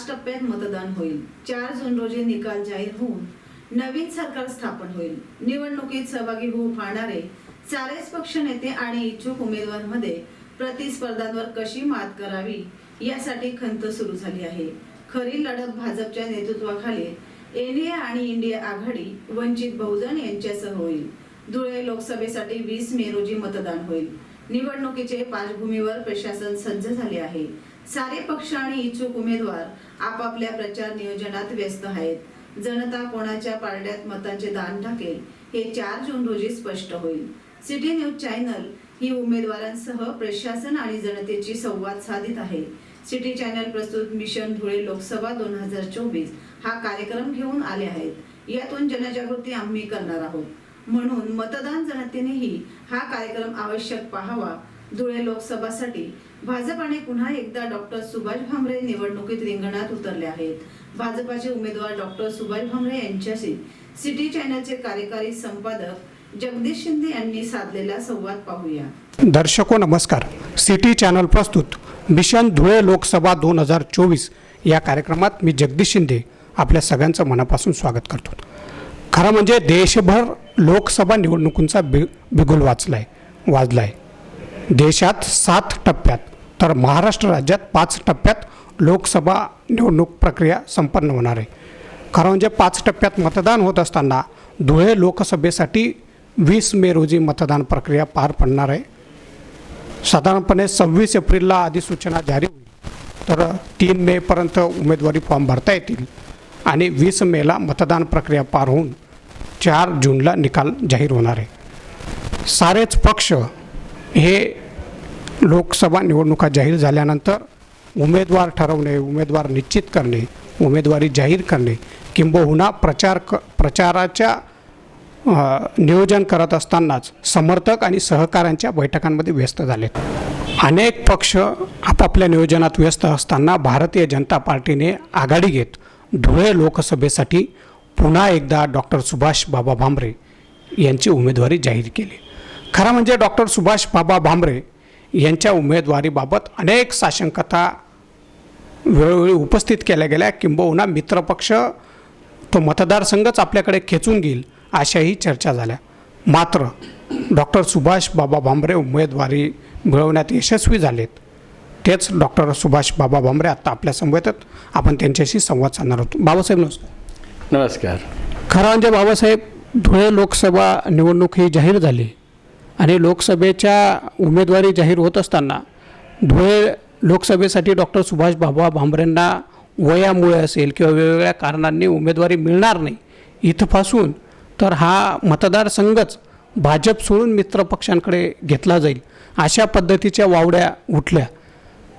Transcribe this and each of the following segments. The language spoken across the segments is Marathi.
पाच टप्प्यात मतदान होईल. चार जून रोजी निकाल जाहीर होऊन नवीन सरकार स्थापन होईल. निवडणुकीत सहभागी होऊ पाहणारे चारच पक्ष नेते आणि इच्छुक उमेदवारांमध्ये प्रतिस्पर्धांवर कशी मात करावी यासाठी खंत सुरू झाली आहे. खरी लढत भाजपच्या नेतृत्वाखाली एनडीए आणि इंडिया आघाडी वंचित बहुजन यांच्यासह होईल. धुळे लोकसभेसाठी वीस मे रोजी मतदान होईल. निवडणुकीचे पार्श्वभूमीवर प्रशासन सज्ज झाले आहे. सारे पक्ष आणि इच्छुक उमेदवार आपापल्या प्रचार नियोजनात व्यस्त आहेत. जनता कोणाच्या पारड्यात मतांचे दान टाकेल हे चार जून रोजी स्पष्ट होईल. सिटी न्यूज चॅनल ही उमेदवारांसह प्रशासन आणि जनतेची संवाद साधित आहे. सिटी चॅनल प्रस्तुत मिशन धुळे लोकसभा दोन हजार चोवीस हा कार्यक्रम घेऊन आले आहेत. यातून जनजागृती आम्ही करणार आहोत. म्हणून मतदान जनतेनेही हा कार्यक्रम आवश्यक पाहावा. धुळे लोकसभासाठी भाजपाने पुन्हा एकदा डॉक्टर सुभाष भामरे निवडणुकीत रिंगणात उतरले आहेत. भाजपाचे उमेदवार डॉक्टर सुभाष भामरे यांच्याशी सिटी चॅनलचे कार्यकारी संपादक जगदीश शिंदे यांनी साधलेला संवाद पाहूया. दर्शको नमस्कार. सिटी चॅनल प्रस्तुत मिशन धुळे लोकसभा दोन हजार चोवीस या कार्यक्रमात मी जगदीश शिंदे आपल्या सगळ्यांचं मनापासून स्वागत करतो. खरं म्हणजे देशभर लोकसभा निवडणुकींचा बि बिगुल वाचला आहे वाजला आहे देशात सात टप्प्यात तर महाराष्ट्र राज्यात पाच टप्प्यात लोकसभा निवडणूक प्रक्रिया संपन्न होणार आहे. कारण म्हणजे पाच टप्प्यात मतदान होत असताना धुळे लोकसभेसाठी वीस मे रोजी मतदान प्रक्रिया पार पडणार आहे. साधारणपणे सव्वीस एप्रिलला अधिसूचना जारी होईल. तर तीन मेपर्यंत उमेदवारी फॉर्म भरता येतील आणि वीस मेला मतदान प्रक्रिया पार होऊन चार जूनला निकाल जाहीर होणार आहे. सारेच पक्ष हे लोकसभा निवडणुका जाहीर झाल्यानंतर उमेदवार ठरवणे उमेदवार निश्चित करणे उमेदवारी जाहीर करणे किंबहुना प्रचार क प्रचाराच्या नियोजन करत असतानाच समर्थक आणि सहकाऱ्यांच्या बैठकांमध्ये व्यस्त झालेत. अनेक पक्ष आपापल्या नियोजनात व्यस्त असताना भारतीय जनता पार्टीने आघाडी घेत धुळे लोकसभेसाठी पुन्हा एकदा डॉक्टर सुभाष बाबा भांबरे यांची उमेदवारी जाहीर केली. खरं म्हणजे डॉक्टर सुभाष बाबा भांबरे यांच्या उमेदवारीबाबत अनेक साशंकता वेळोवेळी उपस्थित केल्या गेल्या. किंबहुना मित्रपक्ष तो मतदारसंघच आपल्याकडे खेचून घेईल अशाही चर्चा झाल्या. मात्र डॉक्टर सुभाष बाबा भामरे उमेदवारी मिळवण्यात यशस्वी झालेत. तेच डॉक्टर सुभाष बाबा भामरे आत्ता आपल्या समवेत आहेत. आपण त्यांच्याशी संवाद साधणार आहोत. बाबासाहेब नमस्कार. नमस्कार. खरं म्हणजे बाबासाहेब धुळे लोकसभा निवडणूक ही जाहीर झाली. आणि लोकसभेच्या उमेदवारी जाहीर होत असताना धुळे लोकसभेसाठी डॉक्टर सुभाष बाबा भांबरेंना वयामुळे असेल किंवा वेगवेगळ्या कारणांनी उमेदवारी मिळणार नाही इथपासून तर हा मतदारसंघच भाजप सोडून मित्रपक्षांकडे घेतला जाईल अशा पद्धतीच्या वावड्या उठल्या.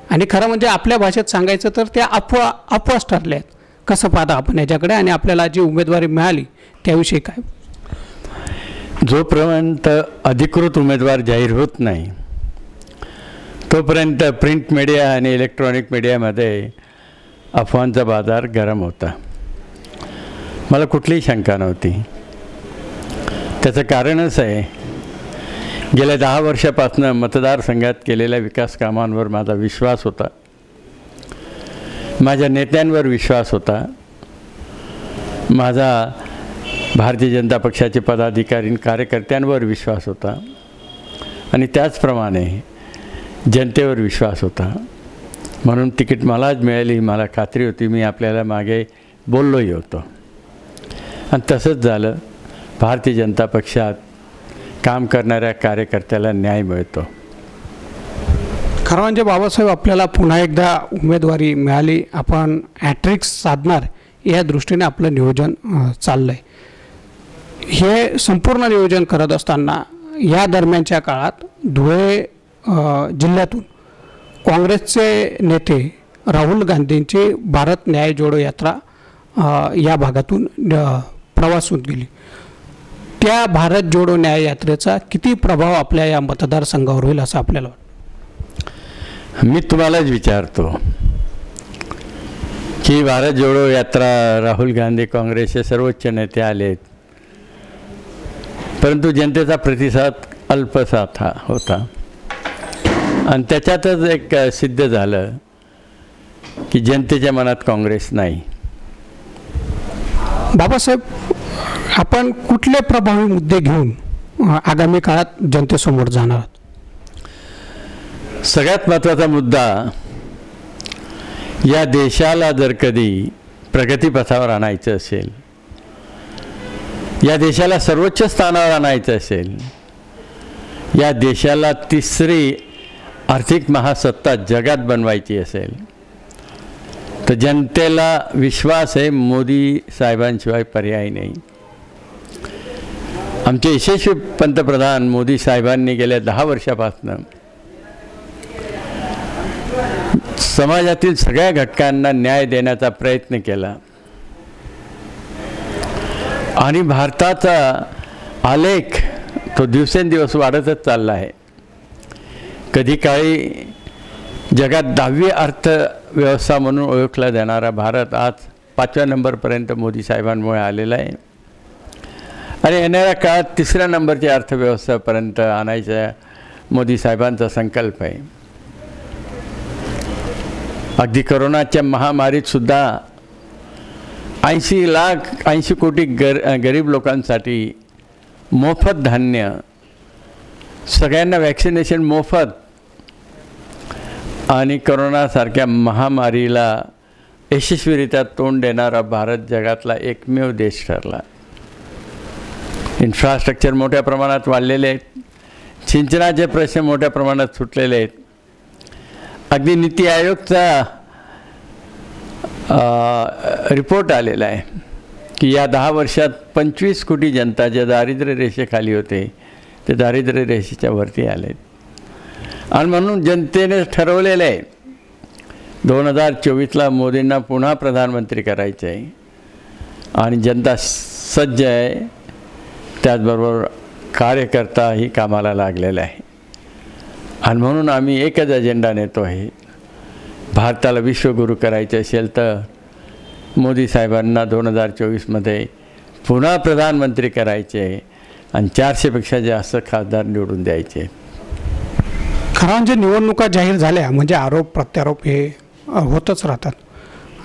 आणि खरं म्हणजे आपल्या भाषेत सांगायचं तर त्या अफवा अपवास ठरल्या आहेत. कसं पाहता आपण याच्याकडे आणि आपल्याला जी उमेदवारी मिळाली त्याविषयी काय? जोपर्यंत अधिकृत उमेदवार जाहीर होत नाही तोपर्यंत प्रिंट मीडिया आणि इलेक्ट्रॉनिक मीडियामध्ये अफवांचा बाजार गरम होता. मला कुठलीही शंका नव्हती. त्याचं कारणच आहे गेल्या दहा वर्षापासून मतदारसंघात केलेल्या विकास कामांवर माझा विश्वास होता. माझ्या नेत्यांवर विश्वास होता. माझा भारतीय जनता पक्षाचे पदाधिकारी कार्यकर्त्यांवर विश्वास होता. आणि त्याचप्रमाणे जनतेवर विश्वास होता. म्हणून तिकीट मलाच मिळाली मला खात्री होती मी आपल्याला मागे बोललोही होतो. आणि तसंच झालं. भारतीय जनता पक्षात काम करणाऱ्या कार्यकर्त्याला न्याय मिळतो. खरं म्हणजे बाबासाहेब आपल्याला पुन्हा एकदा उमेदवारी मिळाली. आपण हॅट्रिक्स साधणार या दृष्टीने आपलं नियोजन चाललं आहे हे संपूर्ण नियोजन करत असताना या दरम्यानच्या काळात धुळे जिल्ह्यातून काँग्रेसचे नेते राहुल गांधींची भारत न्याय जोडो यात्रा या भागातून प्रवास होत गेली. त्या भारत जोडो न्याय यात्रेचा किती प्रभाव आपल्या या मतदारसंघावर होईल असं आपल्याला वाटतं? मी तुम्हालाच विचारतो की भारत जोडो यात्रा राहुल गांधी काँग्रेसचे सर्वोच्च नेते आलेत परंतु जनतेचा प्रतिसाद अल्पसा था होता. आणि त्याच्यातच एक सिद्ध झालं की जनतेच्या मनात काँग्रेस नाही. बाबासाहेब आपण कुठले प्रभावी मुद्दे घेऊन आगामी काळात जनतेसमोर जाणार आहात? सगळ्यात महत्त्वाचा मुद्दा या देशाला जर कधी प्रगतीपथावर आणायचं असेल या देशाला सर्वोच्च स्थानावर आणायचं असेल या देशाला तिसरी आर्थिक महासत्ता जगात बनवायची असेल तर जनतेला विश्वास आहे मोदी साहेबांशिवाय पर्याय नाही. आमचे यशस्वी पंतप्रधान मोदी साहेबांनी गेल्या दहा वर्षापासनं समाजातील सगळ्या घटकांना न्याय देण्याचा प्रयत्न केला. आणि भारताचा आलेख तो दिवसेंदिवस वाढतच चालला आहे. कधी काळी जगात दहावी अर्थव्यवस्था म्हणून ओळखला जाणारा भारत आज पाचव्या नंबरपर्यंत मोदी साहेबांमुळे आलेला आहे. आणि येणाऱ्या काळात तिसऱ्या नंबरची अर्थव्यवस्थेपर्यंत आणायचा मोदी साहेबांचा संकल्प आहे. अगदी करोनाच्या महामारीत सुद्धा ऐंशी लाख ऐंशी कोटी गर गरीब लोकांसाठी मोफत धान्य सगळ्यांना वॅक्सिनेशन मोफत आणि करोनासारख्या महामारीला यशस्वीरित्या तोंड देणारा भारत जगातला एकमेव देश ठरला. इन्फ्रास्ट्रक्चर मोठ्या प्रमाणात वाढलेले आहेत. सिंचनाचे प्रश्न मोठ्या प्रमाणात सुटलेले आहेत. अगदी नीती आयोगचा रिपोर्ट आलेला आहे की या दहा वर्षात पंचवीस कोटी जनता ज्या दारिद्र्य रेषेखाली होते. ते दारिद्र्य रेषेच्या वरती आले आणि म्हणून जनतेने ठरवलेलं आहे दोन हजार चोवीसला मोदींना पुन्हा प्रधानमंत्री करायचे आहे. आणि जनता सज्ज आहे. त्याचबरोबर कार्यकर्ता ही कामाला लागलेला आहे. आणि म्हणून आम्ही एकच अजेंडा नेतो आहे भारताला विश्वगुरू करायचे असेल तर मोदी साहेबांना दोन हजार चोवीसमध्ये पुन्हा प्रधानमंत्री करायचे आणि चारशेपेक्षा जास्त खासदार निवडून द्यायचे. खरं म्हणजे निवडणुका जाहीर झाल्या म्हणजे आरोप प्रत्यारोप हे होतच राहतात.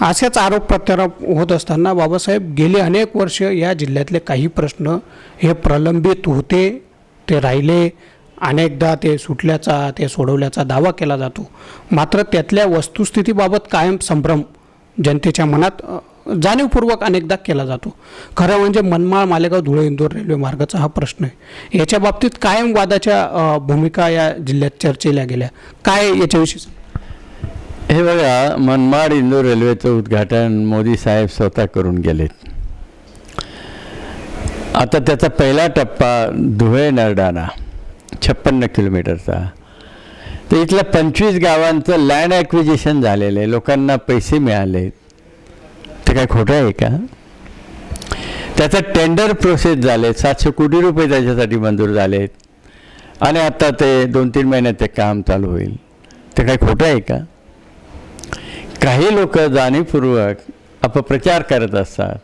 असेच आरोप प्रत्यारोप होत असताना बाबासाहेब गेली अनेक वर्ष या जिल्ह्यातले काही प्रश्न हे प्रलंबित होते ते राहिले. अनेकदा ते सुटल्याचा ते सोडवल्याचा दावा केला जातो. मात्र त्यातल्या वस्तुस्थितीबाबत कायम संभ्रम जनतेच्या मनात जाणीवपूर्वक अनेकदा केला जातो. खरं म्हणजे मनमाळ मालेगाव धुळे इंदोर रेल्वे मार्गाचा हा प्रश्न आहे. याच्या बाबतीत कायम वादाच्या भूमिका या जिल्ह्यात चर्चेल्या गेल्या. काय याच्याविषयी? हे बघा मनमाड इंदोर रेल्वेचं उद्घाटन मोदी साहेब स्वतः करून गेलेत. आता त्याचा पहिला टप्पा धुळे नरडाणा छप्पन्न किलोमीटरचा. तर इथल्या पंचवीस गावांचं लँड ॲक्विजिशन झालेलं आहे. लोकांना पैसे मिळाले ते काय खोटं आहे का? त्याचं टेंडर प्रोसेस झाले सातशे कोटी रुपये त्याच्यासाठी मंजूर झालेत आणि आता ते दोन तीन महिन्यात ते काम चालू होईल. ते काय खोटं आहे का? काही लोक जाणीवपूर्वक अपप्रचार करत असतात.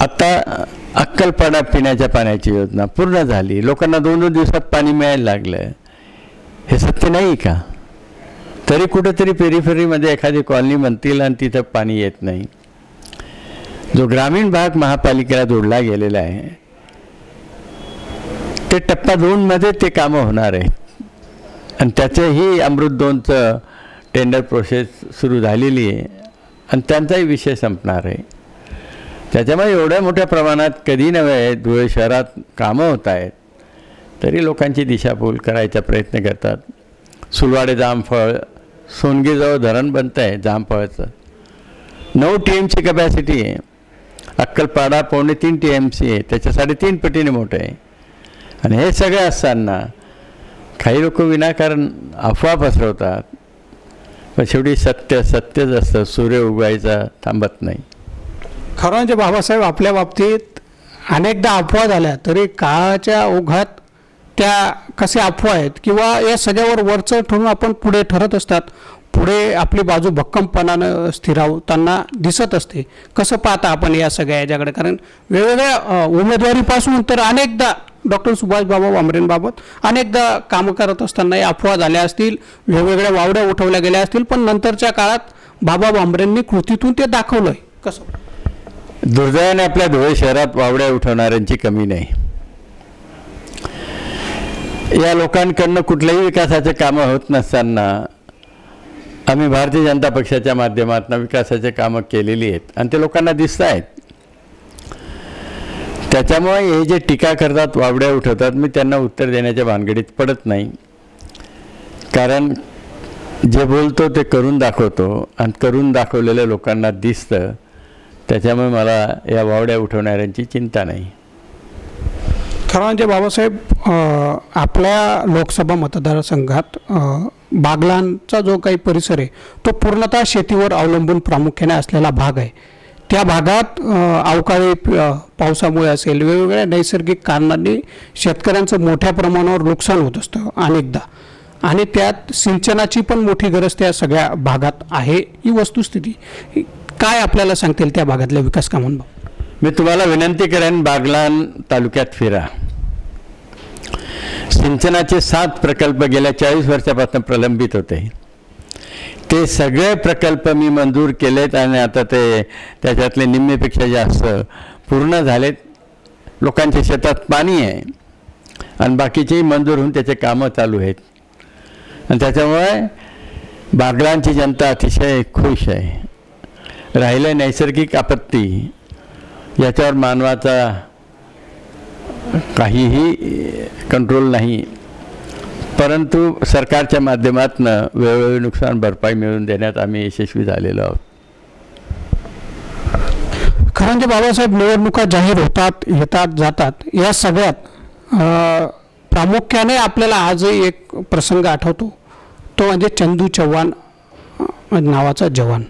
आता अक्कलपाडा पिण्याच्या पाण्याची योजना पूर्ण झाली. लोकांना दोन दोन दिवसात पाणी मिळायला लागलं. हे सत्य नाही का? तरी कुठंतरी पेरीफेरीमध्ये एखादी कॉलनी म्हणतील आणि तिथं पाणी येत नाही. जो ग्रामीण भाग महापालिकेला जोडला गेलेला आहे ते टप्पा दोनमध्ये ते कामं होणार आहे आणि त्याचंही अमृत दोनचं टेंडर प्रोसेस सुरू झालेली आहे. आणि त्यांचाही विषय संपणार आहे. त्याच्यामुळे एवढ्या मोठ्या प्रमाणात कधी नव्हे धुळे शहरात कामं होत आहेत. तरी लोकांची दिशाभूल करायचा प्रयत्न करतात. सुलवाडे जामफळ सोनगीजवळ धरण बनतं आहे जामफळचं. नऊ टी एम सी कपॅसिटी आहे. अक्कलपाडा पावणे तीन टी एम सी आहे. त्याच्यासाठी तीन पटीने मोठं आहे. आणि हे सगळं असताना काही लोक विनाकारण अफवा पसरवतात. पण शेवटी सत्य सत्यच असतं सूर्य उगवायचा थांबत नाही. खरं म्हणजे बाबासाहेब आपल्या बाबतीत अनेकदा अफवा झाल्या तरी काळाच्या ओघात त्या कसे अफवा आहेत किंवा या सगळ्यावर वरचं ठरून आपण पुढे ठरत असतात पुढे आपली बाजू भक्कमपणानं स्थिरावताना दिसत असते. कसं पाहता आपण या सगळ्या याच्याकडे? कारण वेगवेगळ्या उमेदवारीपासून तर अनेकदा डॉक्टर सुभाषबाबा भामरेंबाबत अनेकदा कामं करत असताना या अफवा झाल्या असतील वेगवेगळ्या वावड्या उठवल्या गेल्या असतील पण नंतरच्या काळात बाबा भामरेंनी कृतीतून ते दाखवलं आहे कसं? दुर्दैवाने आपल्या धुळे शहरात वावड्या उठवणाऱ्यांची कमी नाही. या लोकांकडनं कुठल्याही विकासाचे कामं होत नसताना आम्ही भारतीय जनता पक्षाच्या माध्यमातून विकासाचे कामं केलेली आहेत आणि ते लोकांना दिसत आहेत. त्याच्यामुळे हे जे टीका करतात वावड्या उठवतात मी त्यांना उत्तर देण्याच्या भानगडीत पडत नाही. कारण जे बोलतो ते करून दाखवतो आणि करून दाखवलेल्या लोकांना दिसतं. त्याच्यामुळे मला या वावड्या उठवणाऱ्यांची चिंता नाही. खरं म्हणजे बाबासाहेब आपल्या लोकसभा मतदारसंघात बागलांचा जो काही परिसर आहे तो पूर्णतः शेतीवर अवलंबून प्रामुख्याने असलेला भाग आहे. त्या भागात अवकाळी पावसामुळे असेल वेगवेगळ्या नैसर्गिक कारणांनी शेतकऱ्यांचं मोठ्या प्रमाणावर नुकसान होत असतं अनेकदा. आणि त्यात सिंचनाची पण मोठी गरज त्या सगळ्या भागात आहे ही वस्तुस्थिती. काय आपल्याला सांगतील त्या भागातल्या विकास कामांबाबत? मी तुम्हाला विनंती करेन बागलान तालुक्यात फिरा. सिंचनाचे सात प्रकल्प गेल्या चाळीस वर्षापासून प्रलंबित होते. ते सगळे प्रकल्प मी मंजूर केलेत आणि आता ते त्याच्यातले निम्मेपेक्षा जास्त पूर्ण झालेत. लोकांच्या शेतात पाणी आहे आणि बाकीचेही मंजूर होऊन त्याचे कामं चालू आहेत. आणि त्याच्यामुळे बागलांची जनता अतिशय खुश आहे. राहिले नैसर्गिक आपत्ती याच्यावर मानवाचा काहीही कंट्रोल नाही. परंतु सरकारच्या माध्यमातून वेळोवेळी नुकसान भरपाई मिळवून देण्यात आम्ही यशस्वी झालेलो आहोत. खरं म्हणजे बाबासाहेब निवडणुका जाहीर होतात येतात जातात या सगळ्यात प्रामुख्याने आपल्याला आजही एक प्रसंग आठवतो. तो म्हणजे चंदू चव्हाण नावाचा जवान.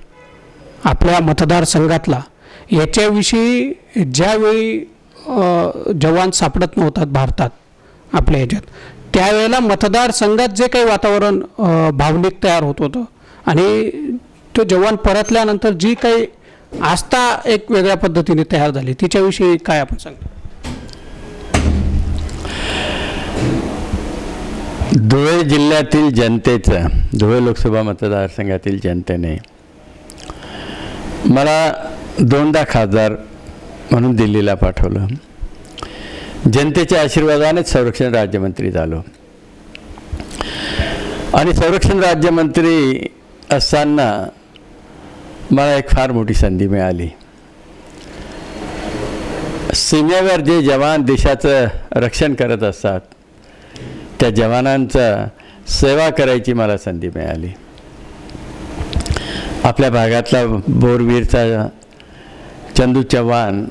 आपल्या मतदारसंघातला. याच्याविषयी ज्यावेळी जवान सापडत नव्हतात भारतात आपल्या ह्याच्यात त्यावेळेला मतदारसंघात जे काही वातावरण भावनिक तयार होत होतं. आणि तो जवान परतल्यानंतर जी काही आस्था एक वेगळ्या पद्धतीने तयार झाली. तिच्याविषयी काय आपण सांगतो? धुळे जिल्ह्यातील जनतेचं धुळे लोकसभा मतदारसंघातील जनतेने मला दोनदा खासदार म्हणून दिल्लीला पाठवलं. जनतेच्या आशीर्वादानेच संरक्षण राज्यमंत्री झालो. आणि संरक्षण राज्यमंत्री असताना मला एक फार मोठी संधी मिळाली. सीमेवर जे जवान देशाचं रक्षण करत असतात त्या जवानांचा सेवा करायची मला संधी मिळाली. आपल्या भागातला बोरवीरचा चंदू चव्हाण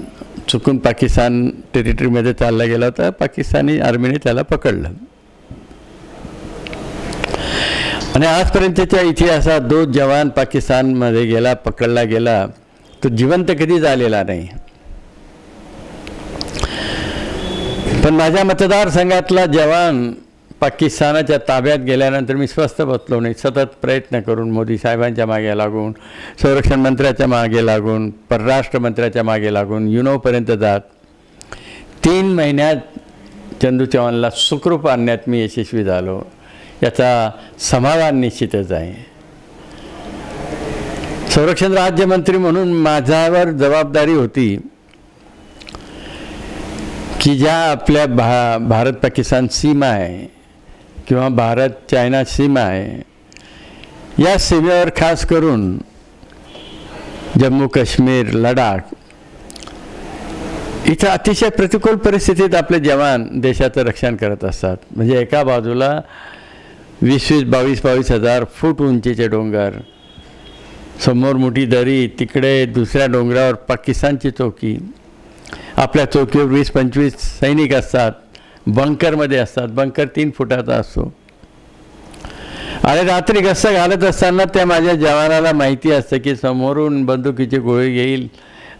चुकून पाकिस्तान टेरिटरीमध्ये चालला गेला होता. पाकिस्तानी आर्मीने त्याला पकडलं. आणि आजपर्यंतच्या इतिहासात जो जवान पाकिस्तानमध्ये गेला पकडला गेला. तो जिवंत कधी झालेला नाही. पण माझ्या मतदारसंघातला जवान पाकिस्तानाच्या ताब्यात गेल्यानंतर मी स्वस्त बसलो नाही. सतत प्रयत्न करून मोदी साहेबांच्या मागे लागून संरक्षण मंत्र्याच्या मागे लागून परराष्ट्र मंत्र्याच्या मागे लागून युनोपर्यंत जात. तीन महिन्यात चंदू चव्हाणला सुखरूप आणण्यात मी यशस्वी झालो. याचा समाधान निश्चितच आहे. संरक्षण राज्यमंत्री म्हणून माझ्यावर जबाबदारी होती की ज्या आपल्या भा भारत पाकिस्तान सीमा आहे किंवा भारत चायना सीमा आहे या सीमेवर खास करून जम्मू काश्मीर लडाख इथं अतिशय प्रतिकूल परिस्थितीत आपले जवान देशाचं रक्षण करत असतात. म्हणजे एका बाजूला वीस वीस बावीस बावीस हजार फूट उंचीचे डोंगर समोर मोठी दरी तिकडे दुसऱ्या डोंगरावर पाकिस्तानची चौकी आपल्या चौकीवर वीस पंचवीस सैनिक असतात. बंकरमध्ये असतात. बंकर तीन फुटाचा असतो. आणि रात्री गस्त घालत असताना त्या माझ्या जवानाला माहिती असतं की समोरून बंदुकीची गोळी घेईल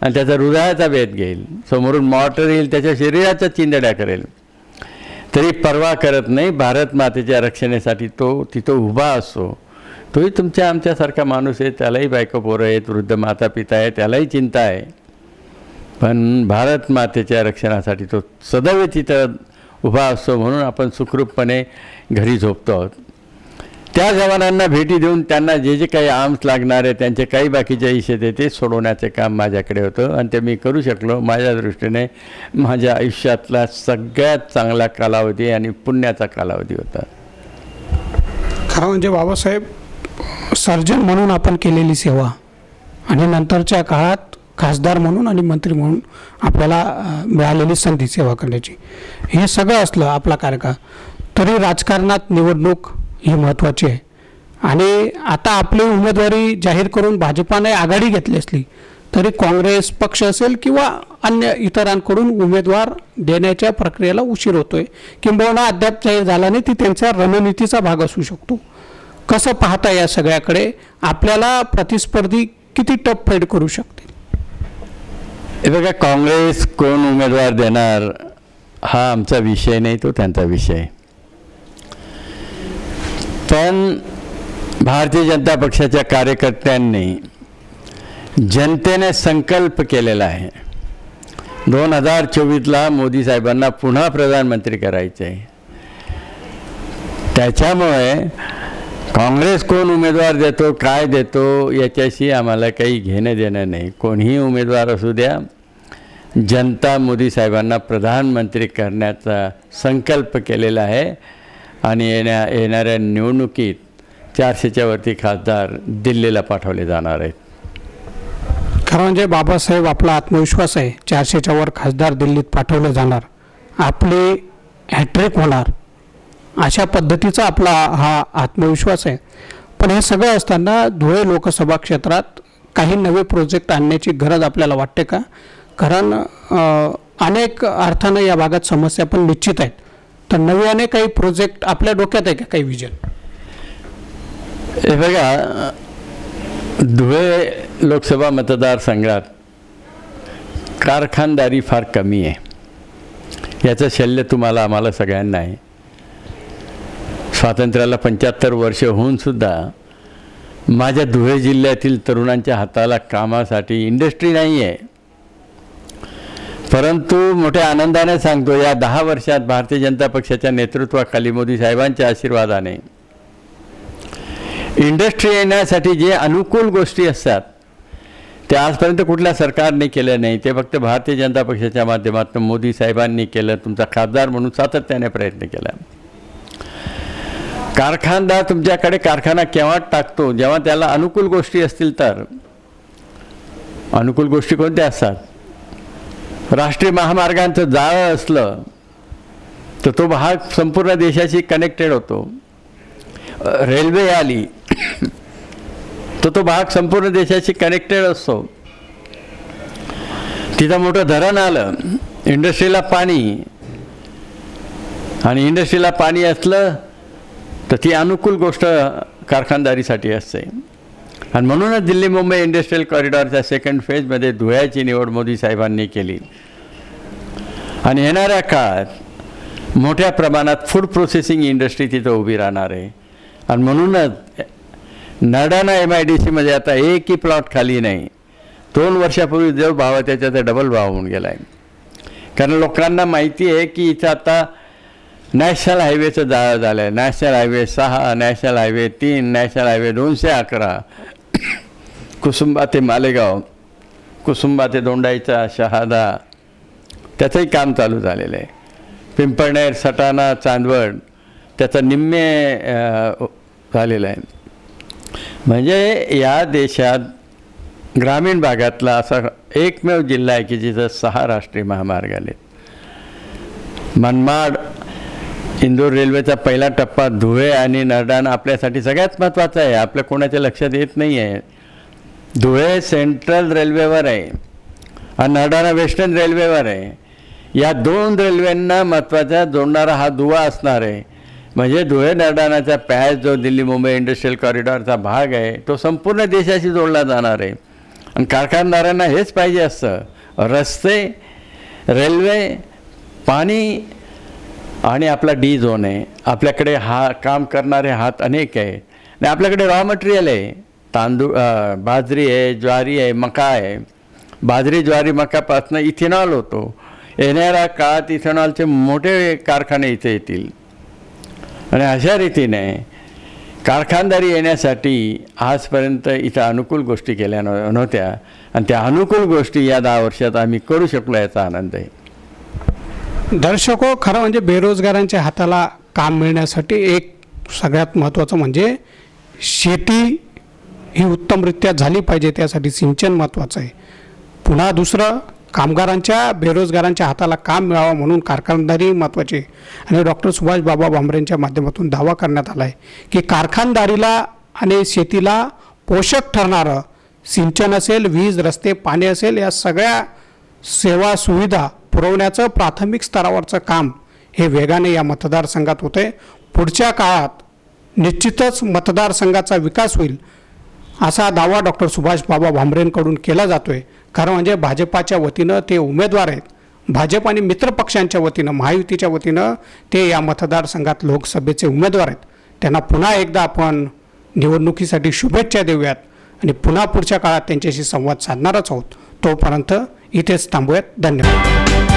आणि त्याचा हृदयाचा वेध घेईल. समोरून मॉटर येईल त्याच्या शरीराच्या चिंदड्या करेल. तरी पर्वा करत नाही. भारत मातेच्या रक्षणेसाठी तो तिथं उभा असतो. तोही तुमच्या आमच्यासारखा माणूस आहे. त्यालाही बायको पोरं आहेत वृद्ध माता पिता आहे त्यालाही चिंता आहे. पण भारत मातेच्या रक्षणासाठी तो सदैव तिथं उभा असतो म्हणून आपण सुखरूपपणे घरी झोपतो आहोत. त्या जवानांना भेटी देऊन त्यांना जे जे काही आर्म्स लागणार आहे त्यांचे काही बाकीचे इशे ते ते सोडवण्याचे काम माझ्याकडे होतं आणि ते मी करू शकलो. माझ्या दृष्टीने माझ्या आयुष्यातला सगळ्यात चांगला कालावधी आणि पुण्याचा कालावधी होता. खरं म्हणजे बाबासाहेब सर्जन म्हणून आपण केलेली सेवा आणि नंतरच्या काळात खासदार म्हणून आणि मंत्री म्हणून आपल्याला मिळालेली संधी सेवा करण्याची. हे सगळं असलं आपला कार्यकाळ तरी राजकारणात निवडणूक ही महत्त्वाची आहे. आणि आता आपली उमेदवारी जाहीर करून भाजपाने आघाडी घेतली असली तरी काँग्रेस पक्ष असेल किंवा अन्य इतरांकडून उमेदवार देण्याच्या प्रक्रियेला उशीर होतोय. किंबहुना अद्याप जाहीर झाला नाही ती त्यांच्या रणनीतीचा भाग असू शकतो. कसं पाहता या सगळ्याकडे? आपल्याला प्रतिस्पर्धी किती टप फेड करू शकतील? हे बघा काँग्रेस कोण उमेदवार देणार हा आमचा विषय नाही तो त्यांचा विषय. पण भारतीय जनता पक्षाच्या कार्यकर्त्यांनी जनतेने संकल्प केलेला आहे. दोन हजार चोवीसला मोदी साहेबांना पुन्हा प्रधानमंत्री करायचे. आहे त्याच्यामुळे काँग्रेस कोण उमेदवार देतो काय देतो याच्याशी आम्हाला काही घेणं देणं नाही. कोणीही उमेदवार असू द्या जनता मोदी साहेबांना प्रधानमंत्री करण्याचा संकल्प केलेला आहे. आणि येण्या येणाऱ्या निवडणुकीत चारशेच्या वरती खासदार दिल्लीला पाठवले जाणार आहेत. खरं म्हणजे बाबासाहेब आपला आत्मविश्वास आहे. चारशेच्या वर खासदार दिल्लीत पाठवले जाणार. आपले हॅट्रिक होणार. अशा पद्धतीचा आपला हा आत्मविश्वास आहे. पण हे सगळं असताना धुळे लोकसभा क्षेत्रात काही नवे प्रोजेक्ट आणण्याची गरज आपल्याला वाटते का? कारण अनेक अर्थानं या भागात समस्या पण निश्चित आहेत. तर नव्याने काही प्रोजेक्ट आपल्या डोक्यात आहे का? काही विजन हे बघा धुळे लोकसभा मतदारसंघात कारखानदारी फार कमी आहे. याचं शल्य तुम्हाला आम्हाला सगळ्यांना आहे. स्वातंत्र्याला पंच्याहत्तर वर्ष होऊनसुद्धा माझ्या धुळे जिल्ह्यातील तरुणांच्या हाताला कामासाठी इंडस्ट्री नाही आहे परंतु मोठ्या आनंदाने सांगतो या दहा वर्षात भारतीय जनता पक्षाच्या नेतृत्वाखाली मोदी साहेबांच्या आशीर्वादाने. इंडस्ट्री येण्यासाठी जे अनुकूल गोष्टी असतात ते आजपर्यंत कुठल्या सरकारने केलं नाही ते फक्त भारतीय जनता पक्षाच्या माध्यमातून मोदी साहेबांनी केलं तुमचा खासदार म्हणून सातत्याने प्रयत्न केला. कारखानदार तुमच्याकडे कारखाना केव्हा टाकतो जेव्हा त्याला अनुकूल गोष्टी असतील तर? अनुकूल गोष्टी कोणत्या असतात? राष्ट्रीय महामार्गांचं जाळं असलं तर तो भाग संपूर्ण देशाशी कनेक्टेड होतो. रेल्वे आली तर तो भाग संपूर्ण देशाशी कनेक्टेड असतो. तिथं मोठं धरण आलं इंडस्ट्रीला पाणी. आणि इंडस्ट्रीला पाणी असलं तर ती अनुकूल गोष्ट कारखानदारीसाठी असते. आणि म्हणूनच दिल्ली मुंबई इंडस्ट्रीयल कॉरिडॉरच्या सेकंड फेजमध्ये धुळ्याची निवड मोदी साहेबांनी केली. आणि येणाऱ्या काळात मोठ्या प्रमाणात फूड प्रोसेसिंग इंडस्ट्री तिथं उभी राहणार आहे. आणि म्हणूनच नरडाणा एम आय डी सीमध्ये आता एकही प्लॉट खाली नाही. दोन वर्षापूर्वी जो भाव आहे त्याच्यात डबल भाव होऊन गेला आहे कारण लोकांना माहिती आहे की इथं आता नॅशनल हायवेचं जाळं झालं आहे नॅशनल हायवे सहा नॅशनल हायवे तीन नॅशनल हायवे दोनशे अकरा. कुसुंबा ते मालेगाव कुसुंबा ते दोंडाईचा शहादा त्याचंही काम चालू झालेलं आहे. पिंपळनेर सटाणा चांदवड त्याचं निम्मे झालेला झालेलं आहे. म्हणजे या देशात ग्रामीण भागातला असा एकमेव जिल्हा आहे की जिथं सहा राष्ट्रीय महामार्ग आले मनमाड इंदोर रेल्वेचा पहिला टप्पा धुळे आणि नरडाण आपल्यासाठी सगळ्यात महत्त्वाचा आहे. आपल्या कोणाच्या लक्षात येत नाही आहे धुळे सेंट्रल रेल्वेवर आहे आणि नरडाणा वेस्टर्न रेल्वेवर आहे. या दोन रेल्वेंना महत्त्वाचा जोडणारा हा दुवा असणार आहे. म्हणजे धुळे नरडाणाचा पॅच जो दिल्ली मुंबई इंडस्ट्रीयल कॉरिडॉरचा भाग आहे तो संपूर्ण देशाशी जोडला जाणार आहे. आणि कारखानदारांना हेच पाहिजे असतं. रस्ते रेल्वे पाणी आणि आपला डी झोन आहे. आपल्याकडे हा काम करणारे हात अनेक आहे. आणि आपल्याकडे रॉ मटेरियल आहे. तांदूळ बाजरी आहे ज्वारी आहे मका आहे. बाजरी ज्वारी मक्यापासून इथेनॉल होतो. येणाऱ्या काळात इथेनॉलचे मोठे कारखाने इथे येतील. आणि अशा रीतीने कारखानदारी येण्यासाठी आजपर्यंत इथं अनुकूल गोष्टी केल्या नव्ह- नव्हत्या. आणि त्या अनुकूल गोष्टी या दहा वर्षात आम्ही करू शकलो याचा आनंद आहे. दर्शको खरं म्हणजे बेरोजगारांच्या हाताला काम मिळण्यासाठी एक सगळ्यात महत्त्वाचं म्हणजे शेती ही उत्तमरित्या झाली पाहिजे त्यासाठी सिंचन महत्त्वाचं आहे. पुन्हा दुसरं कामगारांच्या बेरोजगारांच्या हाताला काम मिळावं म्हणून कारखानदारी महत्त्वाची आहे. आणि डॉक्टर सुभाष बाबा भांबरेंच्या माध्यमातून दावा करण्यात आला आहे की कारखानदारीला आणि शेतीला पोषक ठरणारं सिंचन असेल वीज रस्ते पाणी असेल या सगळ्या सेवा सुविधा पुरवण्याचं प्राथमिक स्तरावरचं काम हे वेगाने या मतदारसंघात होते पुढच्या काळात निश्चितच मतदारसंघाचा विकास होईल. असा दावा डॉक्टर सुभाष बाबा भांबरेंकडून केला जातोय. कारण म्हणजे भाजपाच्या वतीनं ते उमेदवार आहेत. भाजप आणि मित्रपक्षांच्या वतीनं महायुतीच्या वतीनं ते या मतदारसंघात लोकसभेचे उमेदवार आहेत. त्यांना पुन्हा एकदा आपण निवडणुकीसाठी शुभेच्छा देऊयात आणि पुन्हा पुढच्या काळात त्यांच्याशी संवाद साधणारच आहोत. तोपर्यंत इथेच थांबूयात. धन्यवाद.